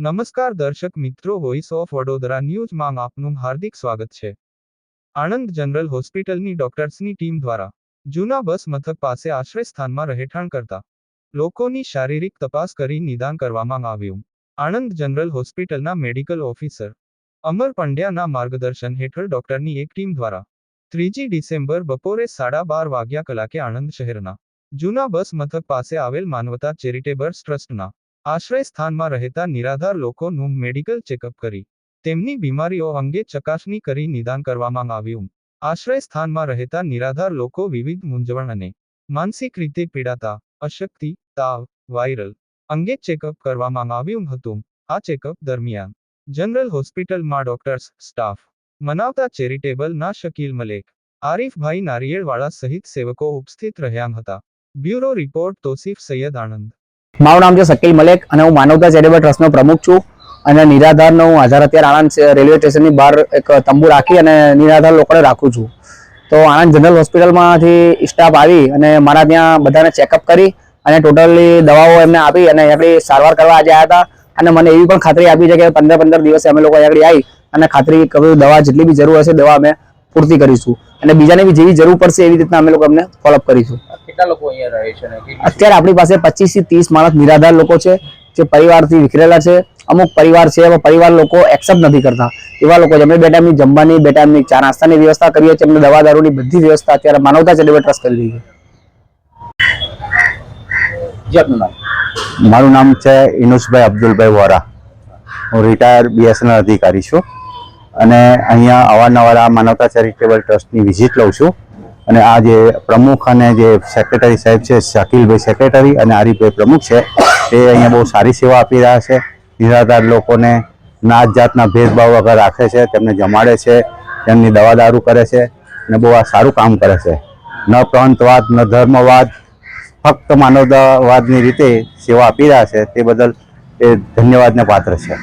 નમસ્કાર દર્શક મિત્રો વોઇસ ઓફ વડોદરા ન્યૂઝમાં આપનું હાર્દિક સ્વાગત છે. આણંદ જનરલ હોસ્પિટલની ડોક્ટર્સની ટીમ દ્વારા જૂના બસ મથક પાસે આશ્રય સ્થાનમાં રહેઠાણ કરતા લોકોની શારીરિક તપાસ કરી નિદાન કરવામાં આવ્યું. આણંદ જનરલ હોસ્પિટલના મેડિકલ ઓફિસર અમર પંડ્યાના માર્ગદર્શન હેઠળ ડોક્ટરની એક ટીમ દ્વારા ત્રીજી ડિસેમ્બર બપોરે સાડા બાર વાગ્યા કલાકે આણંદ શહેરના જૂના બસ મથક પાસે આવેલ માનવતા ચેરિટેબલ ટ્રસ્ટના આશ્રય સ્થાનમાં રહેતા નિરાધાર લોકોનું મેડિકલ ચેકઅપ કરી તેમની બીમારીઓ અંગે ચકાસણી કરી નિદાન કરવામાં આવ્યું. આશ્રય સ્થાનમાં રહેતા નિરાધાર લોકો વિવિધ મૂંઝવણ અને માનસિક રીતે પીડાતા, અશક્તિ, તાવ, વાયરલ અંગે ચેકઅપ કરવામાં આવ્યું હતું. આ ચેકઅપ દરમિયાન જનરલ હોસ્પિટલમાં ડોક્ટર્સ, સ્ટાફ મનાવતા ચેરિટેબલના શકીલ મલેક, આરીફભાઈ નારિયેળવાળા સહિત સેવકો ઉપસ્થિત રહ્યા હતા. બ્યુરો રિપોર્ટ તોસીફ સૈયદ આણંદ મારું નામ છે શકીલ મલેક અને હું માનવતા ચેરિટેબલ ટ્રસ્ટનો પ્રમુખ છું અને નિરાધારનો હું આધાર અત્યારે આણંદ રેલવે સ્ટેશનની બહાર એક તંબુ રાખી અને નિરાધાર લોકોને રાખું છું. તો આણંદ જનરલ હોસ્પિટલમાંથી સ્ટાફ આવી અને મારા ત્યાં બધાને ચેકઅપ કરી અને ટોટલી દવાઓ એમને આપી અને આપણી સારવાર કરવા આજે આવ્યા હતા. અને મને એવી પણ ખાતરી આપી છે કે પંદર પંદર દિવસે અમે લોકો આગળ આવી અને ખાતરી કરી દવા જેટલી બી જરૂર હશે દવા અમે પૂર્તિ કરીશું. અને બીજાને બી જેવી જરૂર પડશે એવી રીતના અમે લોકો અમને ફોલોઅપ કરીશું. કેટલા લોકો અહીંયા રહે છે અત્યારે આપણી પાસે પચીસથી ત્રીસ માણસ નિરાધાર લોકો છે જે પરિવારથી વિખરેલા છે. અમુક પરિવાર છે એવા પરિવાર લોકો એક્સેપ્ટ નથી કરતા. એવા લોકો છે. અમે બે ટાઈમની જમવાની બે ટાઈમની ચા નાસ્તાની વ્યવસ્થા કરીએ છીએ. એમને દવા દારૂની બધી વ્યવસ્થા અત્યારે માનવતા ચેરિટેબલ ટ્રસ્ટ કરી રહી છે. જી આપનું નામ? મારું નામ છે ઇનુસભાઈ અબ્દુલભાઈ વોરા. હું રિટાયર બીએસએનએલ અધિકારી છું. અને અહીંયા અવારનવાર આ માનવતા ચેરિટેબલ ટ્રસ્ટની વિઝિટ લઉં છું. અને આ જે પ્રમુખ અને જે સેક્રેટરી સાહેબ છે, શકીલભાઈ સેક્રેટરી અને આરીફભાઈ પ્રમુખ છે, એ અહીંયા બહુ સારી સેવા આપી રહ્યા છે. નિરાધાર લોકોને નાત જાતના ભેદભાવ વગર રાખે છે, તેમને જમાડે છે તેમની દવા દારૂ કરે છે અને બહુ આ સારું કામ કરે છે. ન પ્રાંતવાદ, ન ધર્મવાદ, ફક્ત માનવતાવાદની રીતે સેવા આપી રહ્યા છે, તે બદલ એ ધન્યવાદને પાત્ર છે.